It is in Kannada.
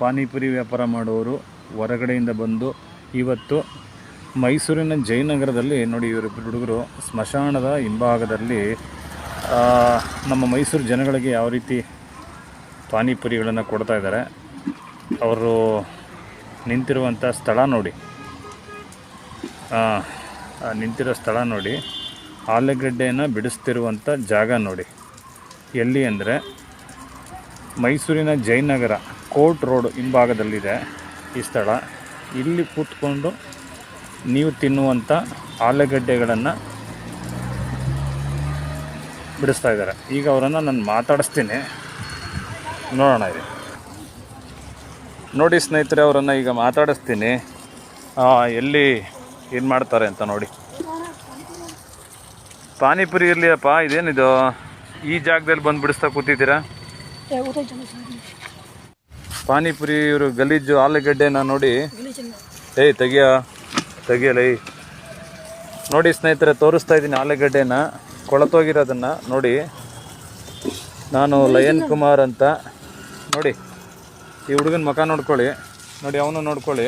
ಪಾನಿಪುರಿ ವ್ಯಾಪಾರ ಮಾಡುವವರು ಹೊರಗಡೆಯಿಂದ ಬಂದು ಇವತ್ತು ಮೈಸೂರಿನ ಜಯನಗರದಲ್ಲಿ ನೋಡಿ ಇವರಿಬ್ಬರು ಹುಡುಗರು ಸ್ಮಶಾನದ ಹಿಂಭಾಗದಲ್ಲಿ ನಮ್ಮ ಮೈಸೂರು ಜನಗಳಿಗೆ ಯಾವ ರೀತಿ ಪಾನಿಪುರಿಗಳನ್ನು ಕೊಡ್ತಾ ಇದ್ದಾರೆ, ಅವರು ನಿಂತಿರುವಂಥ ಸ್ಥಳ ನೋಡಿ. ನಿಂತಿರೋ ಸ್ಥಳ ನೋಡಿ. ಆಲೂಗಡ್ಡೆಯನ್ನು ಬಿಡಿಸ್ತಿರುವಂಥ ಜಾಗ ನೋಡಿ. ಎಲ್ಲಿ ಅಂದರೆ ಮೈಸೂರಿನ ಜಯನಗರ ಕೋರ್ಟ್ ರೋಡ್ ಹಿಂಭಾಗದಲ್ಲಿದೆ ಈ ಸ್ಥಳ. ಇಲ್ಲಿ ಕೂತ್ಕೊಂಡು ನೀವು ತಿನ್ನುವಂಥ ಆಲೂಗಡ್ಡೆಗಳನ್ನು ಬಿಡಿಸ್ತಾ ಇದ್ದಾರೆ. ಈಗ ಅವರನ್ನು ನಾನು ಮಾತಾಡಿಸ್ತೀನಿ. ನೋಡೋಣ ಇದೆ ನೋಡಿ ಸ್ನೇಹಿತರೆ, ಅವರನ್ನು ಈಗ ಮಾತಾಡಿಸ್ತೀನಿ. ಎಲ್ಲಿ ಏನು ಮಾಡ್ತಾರೆ ಅಂತ ನೋಡಿ. ಪಾನಿಪುರಿ ಇರಲಿಯಪ್ಪ, ಇದೇನಿದು? ಈ ಜಾಗದಲ್ಲಿ ಬಂದು ಬಿಡಿಸ್ತಾ ಕೂತಿದ್ದೀರಾ? ಪಾನಿಪುರಿ ಇವರು ಗಲೀಜು ಆಲೂಗಡ್ಡೆನ ನೋಡಿ. ಏಯ್, ತೆಗಿಯ, ತೆಗಿಯಲ್ಲ, ಏಯ್. ನೋಡಿ ಸ್ನೇಹಿತರೆ, ತೋರಿಸ್ತಾ ಇದ್ದೀನಿ ಆಲೂಗಡ್ಡೆನ. ಕೊಳತೋಗಿರೋದನ್ನ ನೋಡಿ. ನಾನು ಲಯನ್ ಕುಮಾರ್ ಅಂತ. ನೋಡಿ, ಈ ಹುಡುಗನ ಮುಖ ನೋಡ್ಕೊಳ್ಳಿ. ನೋಡಿ, ಅವನು ನೋಡ್ಕೊಳ್ಳಿ.